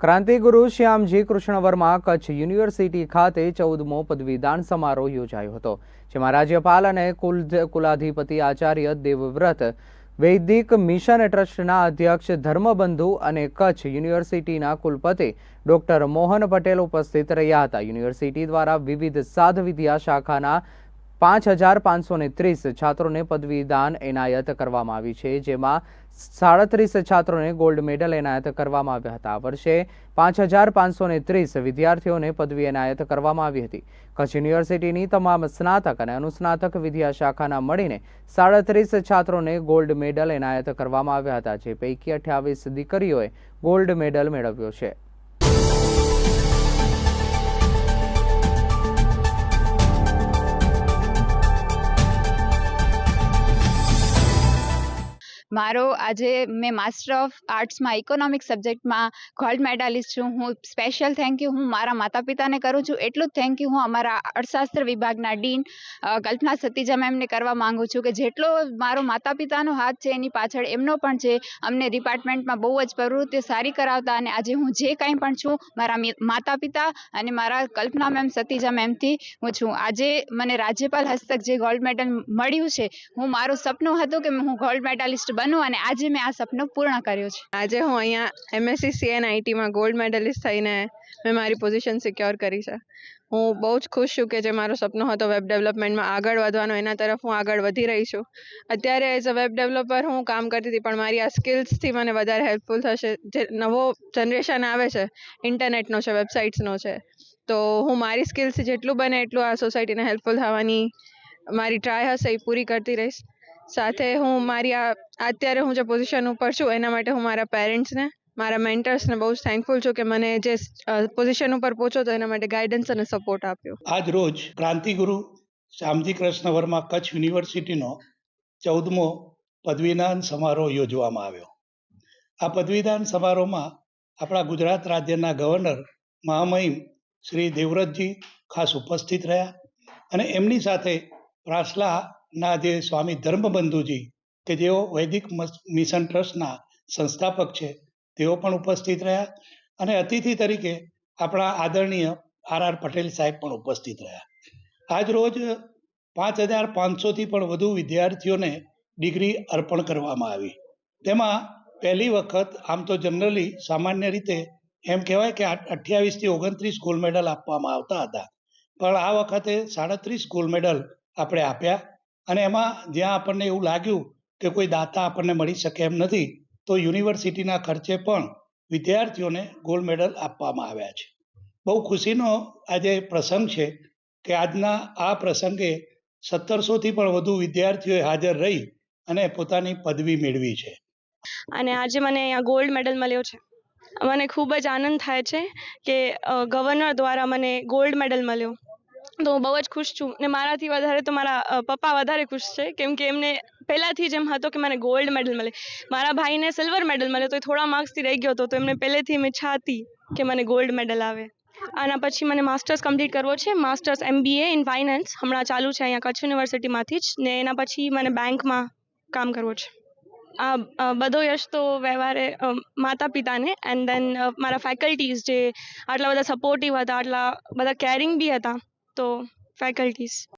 ક્રાંતિગુરુ Shyamji Krishna Varma Kutch university ખાતે ચૌદમો પદવીદાન સમારોહ યોજાયો હતો, જેમાં રાજ્યપાલ અને કુલ કુલાધિપતિ આચાર્ય દેવવ્રત, વૈદિક મિશન ટ્રસ્ટના અધ્યક્ષ ધર્મબંધુ અને કચ્છ યુનિવર્સિટીના કુલપતિ ડોક્ટર મોહન પટેલ ઉપસ્થિત રહ્યા હતા. યુનિવર્સિટી દ્વારા વિવિધ સાધ વિદ્યા શાખાના પાંચ હજાર પાંચસો ને ત્રીસ છાત્રોને પદવીદાન એનાયત કરવામાં આવી છે, જેમાં સાડત્રીસ છાત્રોને ગોલ્ડ મેડલ એનાયત કરવામાં આવ્યા હતા. વર્ષે પાંચ હજાર પાંચસો ને ત્રીસ વિદ્યાર્થીઓને પદવી એનાયત કરવામાં આવી હતી. કચ્છ યુનિવર્સિટીની તમામ સ્નાતક અને અનુસ્નાતક વિદ્યા શાખાના મળીને સાડત્રીસ છાત્રોને ગોલ્ડ મેડલ એનાયત કરવામાં આવ્યા હતા, જે પૈકી અઠ્યાવીસ દીકરીઓએ ગોલ્ડ મેડલ મેળવ્યો છે. મારો આજે મેં માસ્ટર ઓફ આર્ટ્સમાં ઇકોનોમિક્સ સબ્જેક્ટમાં ગોલ્ડ મેડાલિસ્ટ છું. હું સ્પેશિયલ થેન્ક યુ હું મારા માતા પિતાને કરું છું. એટલું જ થેન્ક યુ હું અમારા અર્થશાસ્ત્ર વિભાગના ડીન કલ્પના સતીજા મેમને કરવા માંગુ છું કે જેટલો મારો માતા પિતાનો હાથ છે એની પાછળ એમનો પણ છે. અમને ડિપાર્ટમેન્ટમાં બહુ જ પ્રવૃત્તિ સારી કરાવતા અને આજે હું જે કાંઈ પણ છું મારા માતા પિતા અને મારા કલ્પના મેમ સતીજા મેમથી હું છું. આજે મને રાજ્યપાલ હસ્તક જે ગોલ્ડ મેડલ મળ્યું છે, હું મારું સપનું હતું કે હું ગોલ્ડ મેડાલિસ્ટ બનું અને આજે મેં આ સપનું પૂર્ણ કર્યું છે. આજે હું અહીંયા એમએસસી સીએનઆઈટીમાં ગોલ્ડ મેડલિસ્ટ થઈને મેં મારી પોઝિશન સિક્યોર કરી છે. હું બહુ જ ખુશ છું કે જે મારો સપનો હતો વેબ ડેવલપમેન્ટમાં આગળ વધવાનો, એના તરફ હું આગળ વધી રહી છું. અત્યારે એઝ અ વેબ ડેવલપર હું કામ કરતી હતી, પણ મારી આ સ્કિલ્સથી મને વધારે હેલ્પફુલ થશે. જે નવો જનરેશન આવે છે ઇન્ટરનેટનો છે વેબસાઇટ્સનો છે, તો હું મારી સ્કિલ્સ જેટલું બને એટલું આ સોસાયટીને હેલ્પફુલ થવાની મારી ટ્રાય હશે એ પૂરી કરતી રહીશ. સાથે હું મારી આ, અત્યારે હું જે પોઝિશન ઉપર છું, એના માટે હું મારા પેરેન્ટ્સને મારા મેન્ટર્સને બહુ જ થેન્કફુલ છું કે મને જે પોઝિશન ઉપર પહોંચો તો એના માટે ગાઈડન્સ અને સપોર્ટ આપ્યો. આજ રોજ ક્રાંતિગુરુ શ્યામજી કૃષ્ણ વર્મા કચ્છ યુનિવર્સિટીનો ચૌદમો પદવીદાન સમારોહ યોજવામાં આવ્યો. આ પદવીદાન સમારોહમાં આપણા ગુજરાત રાજ્યના ગવર્નર મહામહિમ શ્રી દેવવ્રતજી ખાસ ઉપસ્થિત રહ્યા અને એમની સાથે પ્રાસલાના જે સ્વામી ધર્મબંધુજી, કે જેઓ વૈદિક મિશન ટ્રસ્ટના સંસ્થાપક છે, તેઓ પણ ઉપસ્થિત રહ્યા અને અતિથિ તરીકે આપણા આદરણીય આર આર પટેલ સાહેબ પણ ઉપસ્થિત રહ્યા. આજ રોજ પાંચ હજાર પાંચસોથી પણ વધુ વિદ્યાર્થીઓને ડિગ્રી અર્પણ કરવામાં આવી. તેમાં પહેલી વખત આમ તો જનરલી સામાન્ય રીતે એમ કહેવાય કે અઠ્યાવીસથી ઓગણત્રીસ ગોલ્ડ મેડલ આપવામાં આવતા હતા. પણ આ વખતે સાડત્રીસ ગોલ્ડ મેડલ આપણે આપ્યા. અને એમાં જ્યાં આપણને એવું લાગ્યું કે કોઈ દાતા આપણને મળી શકે એમ નથી, તો યુનિવર્સિટીના ખર્ચે પણ વિદ્યાર્થીઓને ગોલ્ડ મેડલ આપવામાં આવ્યા છે. બહુ ખુશીનો આજે પ્રસંગ છે કે આજના આ પ્રસંગે સત્તરસોથી પણ વધુ વિદ્યાર્થીઓએ હાજર રહી અને પોતાની પદવી મેળવી છે. અને આજે મને અહીંયા ગોલ્ડ મેડલ મળ્યો છે. મને ખૂબ જ આનંદ થાય છે કે ગવર્નર દ્વારા મને ગોલ્ડ મેડલ મળ્યો. તો હું બહુ જ ખુશ છું. ને મારાથી વધારે તો મારા પપ્પા વધારે ખુશ છે. કેમ કે એમને પહેલાંથી જ એમ હતો કે મને ગોલ્ડ મેડલ મળે. મારા ભાઈને સિલ્વર મેડલ મળે તો એ થોડા માર્ક્સથી રહી ગયો હતો. તો એમને પહેલેથી મેં હતી કે મને ગોલ્ડ મેડલ આવે. આના પછી મને માસ્ટર્સ કમ્પ્લીટ કરવો છે. માસ્ટર્સ એમબીએ ઇન ફાઇનાન્સ હમણાં ચાલુ છે અહીંયા કચ્છ યુનિવર્સિટીમાંથી જ. ને એના પછી મને બેંકમાં કામ કરવું છે. આ બધો યશ તો વ્યવહારે માતા પિતાને એન્ડ દેન મારા ફેકલ્ટીઝ જે આટલા બધા સપોર્ટિવ હતા, આટલા બધા કેરિંગ બી હતા. તો ફેકલ્ટીઝ